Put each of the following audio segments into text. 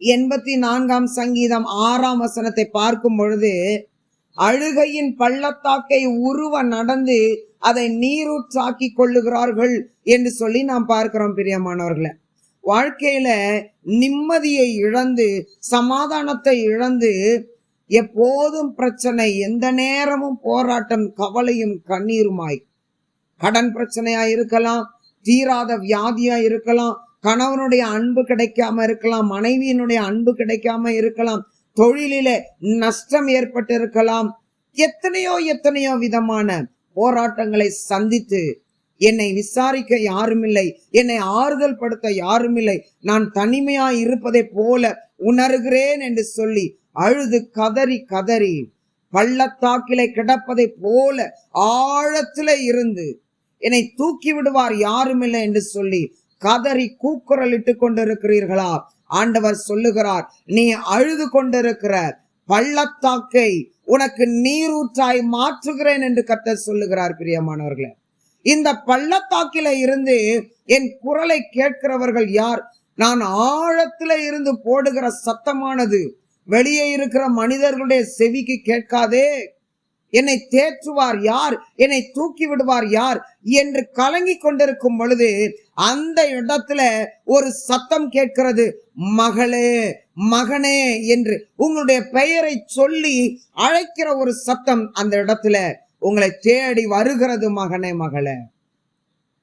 எண்பத்தி நான்காம் சங்கீதம் ஆறாம் வசனத்தை பார்க்கும் பொழுது அழுகையின் பள்ளத்தாக்கை உருவ நடந்து அதை நீரூற்றாக்கி கொள்ளுகிறார்கள் என்று சொல்லி நாம் பார்க்கிறோம் பிரியமானவர்களை. வாழ்க்கையில நிம்மதியை இழந்து சமாதானத்தை இழந்து எப்போதும் பிரச்சனை எந்த நேரமும் போராட்டம் கவலையும் கண்ணீருமாய். கடன் பிரச்சனையா இருக்கலாம் தீராத வியாதியா இருக்கலாம் கணவனுடைய அன்பு கிடைக்காம இருக்கலாம் மனைவியினுடைய அன்பு கிடைக்காம இருக்கலாம் தொழிலிலே நஷ்டம் ஏற்பட்டு இருக்கலாம் எத்தனையோ எத்தனையோ விதமான போராட்டங்களை சந்தித்து என்னை விசாரிக்க யாருமில்லை என்னை ஆறுதல் படுத்த யாருமில்லை. நான் தனிமையா இருப்பதை போல உணர்கிறேன் என்று சொல்லி அழுது கதறி கதறி பள்ளத்தாக்கிலே கிடப்பதை போல ஆழத்திலே இருந்து என்னை தூக்கி விடுவார் யாருமில்லை என்று சொல்லி கதறி கூக்குரலிட்டு கொண்டிருக்கிறீர்களா? ஆண்டவர் சொல்லுகிறார் நீ அழுது கொண்டிருக்கிற பள்ளத்தாக்கை உனக்கு நீரூற்றாய் மாற்றுகிறேன் என்று கர்த்தர் சொல்லுகிறார் பிரியமானவர்களே. இந்த பள்ளத்தாக்கில இருந்து என் குரலை கேட்கிறவர்கள் யார்? நான் ஆழத்துல இருந்து போடுகிற சத்தமானது வெளியே இருக்கிற மனிதர்களுடைய செவிக்கு கேட்காதே. என்னை தேற்றுவார் யார்? என்னை தூக்கி விடுவார் யார்? என்று கலங்கி கொண்டிருக்கும் பொழுது அந்த இடத்துல ஒரு சத்தம் கேட்கிறது. மகளே மகனே என்று உங்களுடைய பெயரை சொல்லி அழைக்கிற ஒரு சத்தம் அந்த இடத்துல உங்களை தேடி வருகிறது மகனே மகளே.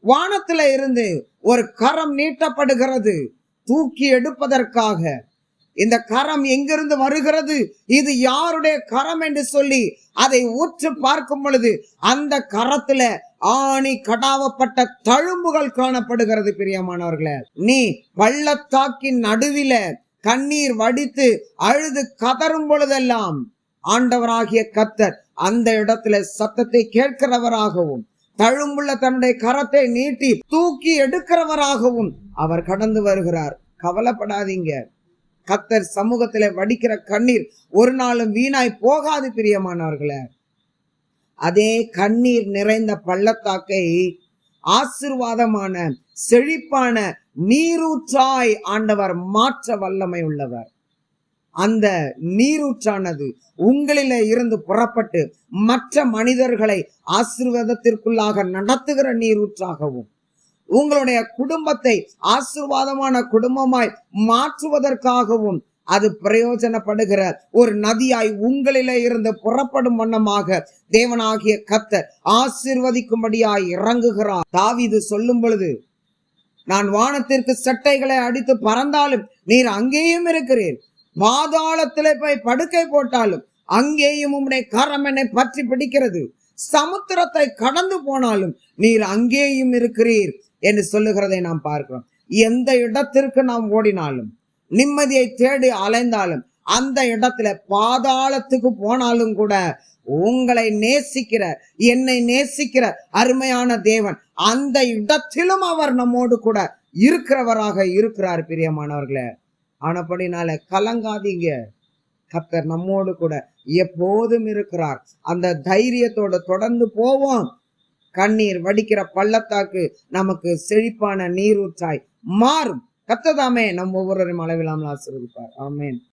வானத்துல இருந்து ஒரு கரம் நீட்டப்படுகிறது. தூக்கி எடுப்பதற்காக இந்த கரம் எங்கிருந்து வருகிறது? இது யாருடைய கரம் என்று சொல்லி அதை உற்று பார்க்கும் பொழுது அந்த கரத்துல ஆணி கடாவப்பட்ட தழும்புகள் காணப்படுகிறது பிரியமானவர்களே. நீ பள்ளத்தாக்கின் நடுவில கண்ணீர் வடித்து அழுது கதறும் பொழுதெல்லாம் ஆண்டவராகிய கத்தர் அந்த இடத்துல சத்தத்தை கேட்கிறவராகவும் தழும்புள்ள தன்னுடைய கரத்தை நீட்டி தூக்கி எடுக்கிறவராகவும் அவர் கடந்து வருகிறார். கவலைப்படாதீங்க. கத்தர் சமூகத்துல வடிக்கிற கண்ணீர் ஒரு நாளும் வீணாய் போகாது பிரியமானவர்களே. அதே கண்ணீர் நிறைந்த பள்ளத்தாக்கை ஆசிர்வாதமான செழிப்பான நீரூற்றாய் ஆண்டவர் மாற்ற வல்லமை உள்ளவர். அந்த நீரூற்றானது உங்களில இருந்து புறப்பட்டு மற்ற மனிதர்களை ஆசிர்வாதத்திற்குள்ளாக நடத்துகிற நீரூற்றாகவும் உங்களுடைய குடும்பத்தை ஆசிர்வாதமான குடும்பமாய் மாற்றுவதற்காகவும் அது பிரயோஜனப்படுகிற ஒரு நதியாய் உங்களிலே இருந்து புறப்படும் வண்ணமாக தேவனாகிய கத்தர் ஆசிர்வதிக்கும்படியாய் இறங்குகிறார். தாவிது சொல்லும் பொழுது நான் வானத்திற்கு சட்டைகளை அடித்து பறந்தாலும் நீர் அங்கேயும் இருக்கிறீர். பாதாளத்திலே போய் படுக்கை போட்டாலும் அங்கேயும் உம்முடைய கரம் என்னை பற்றி பிடிக்கிறது. சமுத்திரத்தை கடந்து போனாலும் நீர் அங்கேயும் இருக்கிறீர். என்று சொல்லுகிறதை நாம் பார்க்கிறோம். எந்த இடத்திற்கு நாம் ஓடினாலும் நிம்மதியை தேடி அலைந்தாலும் அந்த இடத்துல பாதாளத்துக்கு போனாலும் கூட உங்களை நேசிக்கிற என்னை நேசிக்கிற அருமையான தேவன் அந்த இடத்திலும் அவர் நம்மோடு கூட இருக்கிறவராக இருக்கிறார் பிரியமானவர்களே. ஆனப்படினால கலங்காதீங்க. கத்தர் நம்மோடு கூட எப்போதும் இருக்கிறார். அந்த தைரியத்தோட தொடர்ந்து போவோம். கண்ணீர் வடிக்கிற பள்ளத்தாக்கு நமக்கு செழிப்பான நீரூற்றாய் மாறும். கத்ததாமே நம் ஒவ்வொருவரையும் அளவில்லாமல் ஆசிர்வதிப்பார். ஆமேன்.